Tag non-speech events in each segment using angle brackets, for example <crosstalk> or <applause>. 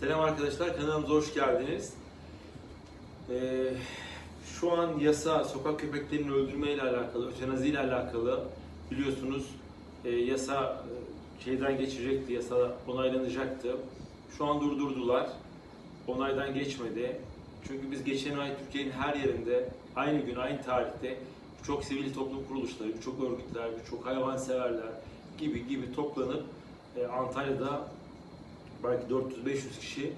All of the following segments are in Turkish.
Selam arkadaşlar, kanalımıza hoş geldiniz. Ee, şu an yasa sokak köpeklerinin öldürme ile alakalı, ötenazi ile alakalı biliyorsunuz e, yasa e, şeyden geçecekti, yasa onaylanacaktı. Şu an durdurdular. Onaydan geçmedi. Çünkü biz geçen ay Türkiye'nin her yerinde aynı gün, aynı tarihte birçok sivil toplum kuruluşları, birçok örgütler, birçok hayvanseverler gibi gibi toplanıp e, Antalya'da belki 400-500 kişi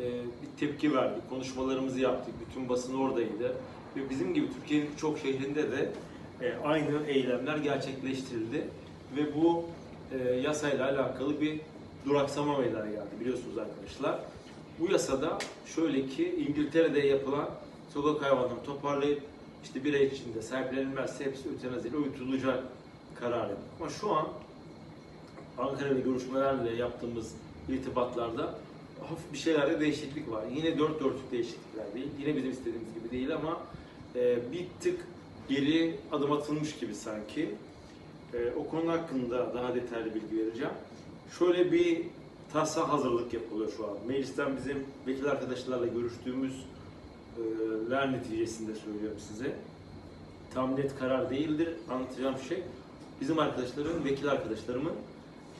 e, bir tepki verdik, konuşmalarımızı yaptık, bütün basın oradaydı. Ve bizim gibi Türkiye'nin birçok şehrinde de e, aynı eylemler gerçekleştirildi. Ve bu e, yasayla alakalı bir duraksama meydana geldi biliyorsunuz arkadaşlar. Bu yasada şöyle ki İngiltere'de yapılan sokak hayvanlarını toparlayıp işte bir ay içinde sahiplenilmezse hepsi ötenaziyle uyutulacak kararı. Ama şu an Ankara'da görüşmelerle yaptığımız irtibatlarda hafif bir şeylerde değişiklik var. Yine dört dörtlük değişiklikler değil. Yine bizim istediğimiz gibi değil ama e, bir tık geri adım atılmış gibi sanki. E, o konu hakkında daha detaylı bilgi vereceğim. Şöyle bir tasa hazırlık yapılıyor şu an. Meclisten bizim vekil arkadaşlarla görüştüğümüzler neticesinde söylüyorum size. Tam net karar değildir. Anlatacağım şey bizim arkadaşların, vekil arkadaşlarımın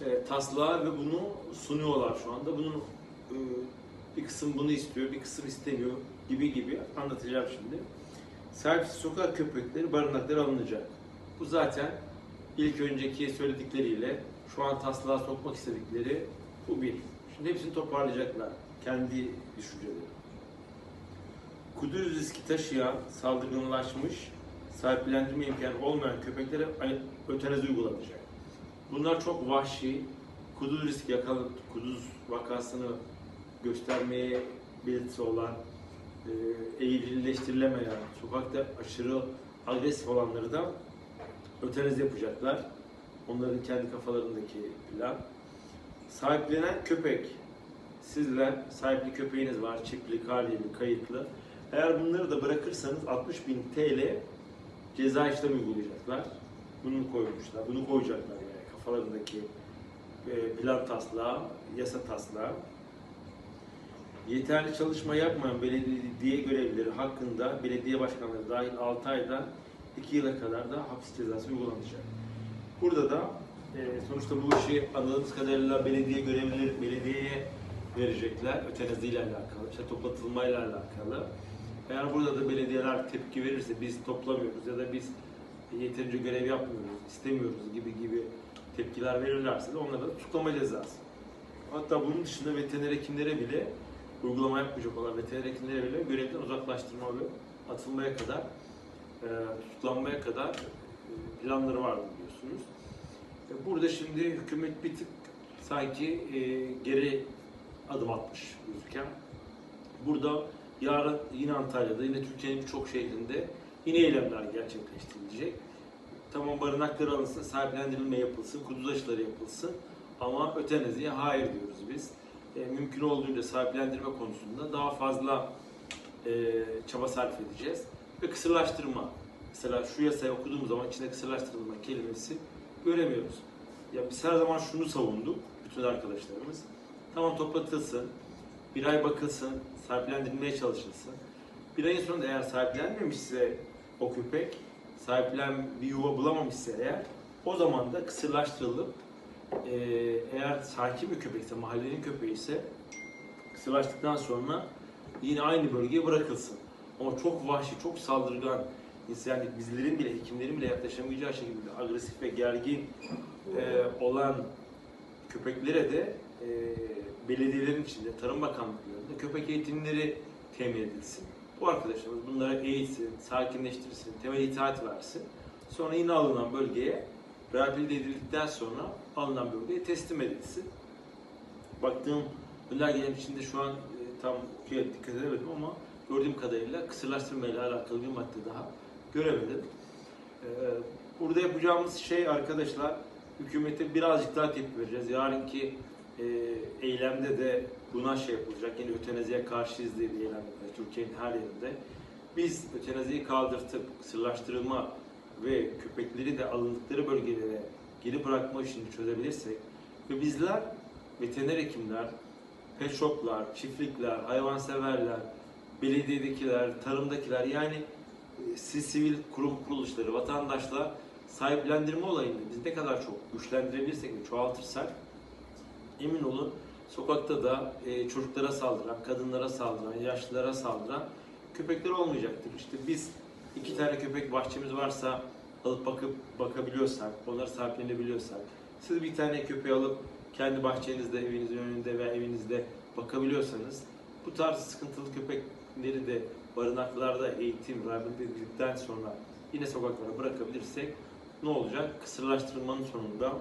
e, taslağı ve bunu sunuyorlar şu anda. Bunun e, bir kısım bunu istiyor, bir kısım istemiyor gibi gibi anlatacağım şimdi. Sahipsiz sokak köpekleri barınaklara alınacak. Bu zaten ilk önceki söyledikleriyle şu an taslağa sokmak istedikleri bu bir. Şimdi hepsini toparlayacaklar. Kendi düşünceleri. Kuduz riski taşıyan, saldırganlaşmış, sahiplendirme imkanı olmayan köpeklere ötenazi uygulanacak. Bunlar çok vahşi, kuduz riski yakalı, kuduz vakasını göstermeye belirtisi olan, e, eğrilileştirilemeyen, sokakta aşırı agresif olanları da ötenazi yapacaklar. Onların kendi kafalarındaki plan. Sahiplenen köpek, sizler sahipli köpeğiniz var, çiftli, kariyeli, kayıtlı. Eğer bunları da bırakırsanız 60 bin TL ceza işlemi uygulayacaklar. Bunu koymuşlar, bunu koyacaklar yani kafalarındaki e, plan taslağı, yasa taslağı. Yeterli çalışma yapmayan belediye görevlileri hakkında belediye başkanları dahil 6 aydan 2 yıla kadar da hapis cezası uygulanacak. Burada da e, sonuçta bu işi anladığımız kadarıyla belediye görevlileri belediyeye verecekler. Ötenazi ile alakalı, işte toplatılmayla alakalı. Eğer burada da belediyeler tepki verirse biz toplamıyoruz ya da biz yeterince görev yapmıyoruz, istemiyoruz gibi gibi tepkiler verirlerse de onlara da tutuklama cezası. Hatta bunun dışında veteriner hekimlere bile uygulama yapmayacak olan veteriner hekimlere bile görevden uzaklaştırma ve atılmaya kadar, e, tutuklanmaya kadar e, planları vardı biliyorsunuz. E, Burada şimdi hükümet bir tık sanki e, geri adım atmış gözüken. Burada yarın yine Antalya'da, yine Türkiye'nin birçok şehrinde yine eylemler gerçekleştirilecek. Tamam barınakları alınsın, sahiplendirilme yapılsın, kuduz aşıları yapılsın ama ötenaziye hayır diyoruz biz. E, mümkün olduğunca sahiplendirme konusunda daha fazla e, çaba sarf edeceğiz. Ve kısırlaştırma. Mesela şu yasayı okuduğumuz zaman içinde kısırlaştırılma kelimesi göremiyoruz. Ya biz her zaman şunu savunduk, bütün arkadaşlarımız. Tamam toplatılsın, bir ay bakılsın, sahiplendirilmeye çalışılsın. Bir ayın sonunda eğer sahiplenmemişse o köpek, sahiplen bir yuva bulamamışsa eğer, o zaman da kısırlaştırılıp e, eğer sakin bir köpekse, mahallenin köpeği ise kısırlaştıktan sonra yine aynı bölgeye bırakılsın. Ama çok vahşi, çok saldırgan, yani bizlerin bile, hekimlerin bile yaklaşamayacağı şekilde agresif ve gergin e, olan köpeklere de e, belediyelerin içinde, Tarım Bakanlıklarında köpek eğitimleri temin edilsin. Bu arkadaşlarımız bunlara eğitsin, sakinleştirsin, temel itaat versin. Sonra yine alınan bölgeye rehabilite edildikten sonra alınan bölgeye teslim edilsin. Baktığım önergelerin içinde şu an e, tam okuya dikkat edemedim ama gördüğüm kadarıyla kısırlaştırma ile alakalı bir madde daha göremedim. Ee, burada yapacağımız şey arkadaşlar hükümete birazcık daha tepki vereceğiz. Yarınki e, eylemde de buna şey yapılacak. Yine ötenaziye karşıyız diye bir eylem yapılacak Türkiye'nin her yerinde. Biz ötenaziyi kaldırtıp kısırlaştırılma ve köpekleri de alındıkları bölgelere geri bırakma işini çözebilirsek ve bizler veteriner hekimler, pet shoplar, çiftlikler, hayvanseverler, belediyedekiler, tarımdakiler yani e, siz sivil kurum kuruluşları, vatandaşla sahiplendirme olayını biz ne kadar çok güçlendirebilirsek ve çoğaltırsak emin olun sokakta da e, çocuklara saldıran, kadınlara saldıran, yaşlılara saldıran köpekler olmayacaktır. İşte biz iki tane köpek bahçemiz varsa alıp bakıp bakabiliyorsak, onları sahiplenebiliyorsak, siz bir tane köpeği alıp kendi bahçenizde, evinizin önünde veya evinizde bakabiliyorsanız bu tarz sıkıntılı köpekleri de barınaklarda eğitim, rehabilite edildikten sonra yine sokaklara bırakabilirsek ne olacak? Kısırlaştırmanın sonunda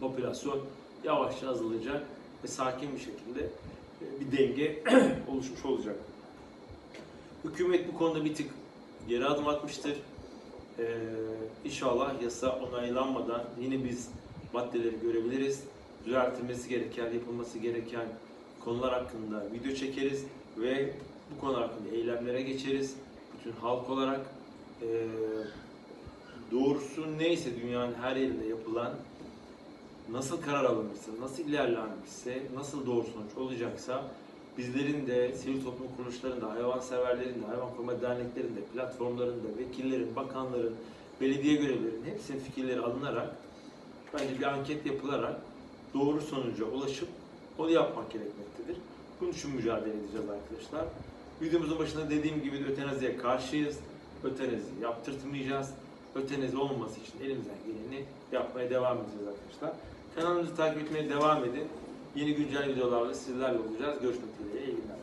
popülasyon yavaşça azalacak ve sakin bir şekilde e, bir denge <clears throat> oluşmuş olacak. Hükümet bu konuda bir tık geri adım atmıştır. Ee, inşallah yasa onaylanmadan yine biz maddeleri görebiliriz. Düzeltilmesi gereken, yapılması gereken konular hakkında video çekeriz ve bu konu hakkında eylemlere geçeriz. Bütün halk olarak ee, doğrusu neyse dünyanın her yerinde yapılan nasıl karar alınmışsa, nasıl ilerlenmişse, nasıl doğru sonuç olacaksa bizlerin de sivil toplum kuruluşlarında, hayvanseverlerin de, hayvan koruma derneklerinde, platformlarında, vekillerin, bakanların, belediye görevlilerinin hepsinin fikirleri alınarak bence bir anket yapılarak doğru sonuca ulaşıp onu yapmak gerekmektedir. Bunun için mücadele edeceğiz arkadaşlar. Videomuzun başında dediğim gibi ötenaziye karşıyız. Ötenazi yaptırtmayacağız. Ötenazi olmaması için elimizden geleni yapmaya devam edeceğiz arkadaşlar. Kanalımızı takip etmeye devam edin. Yeni güncel videolarla sizlerle olacağız. Görüşmek dileğiyle. İyi günler.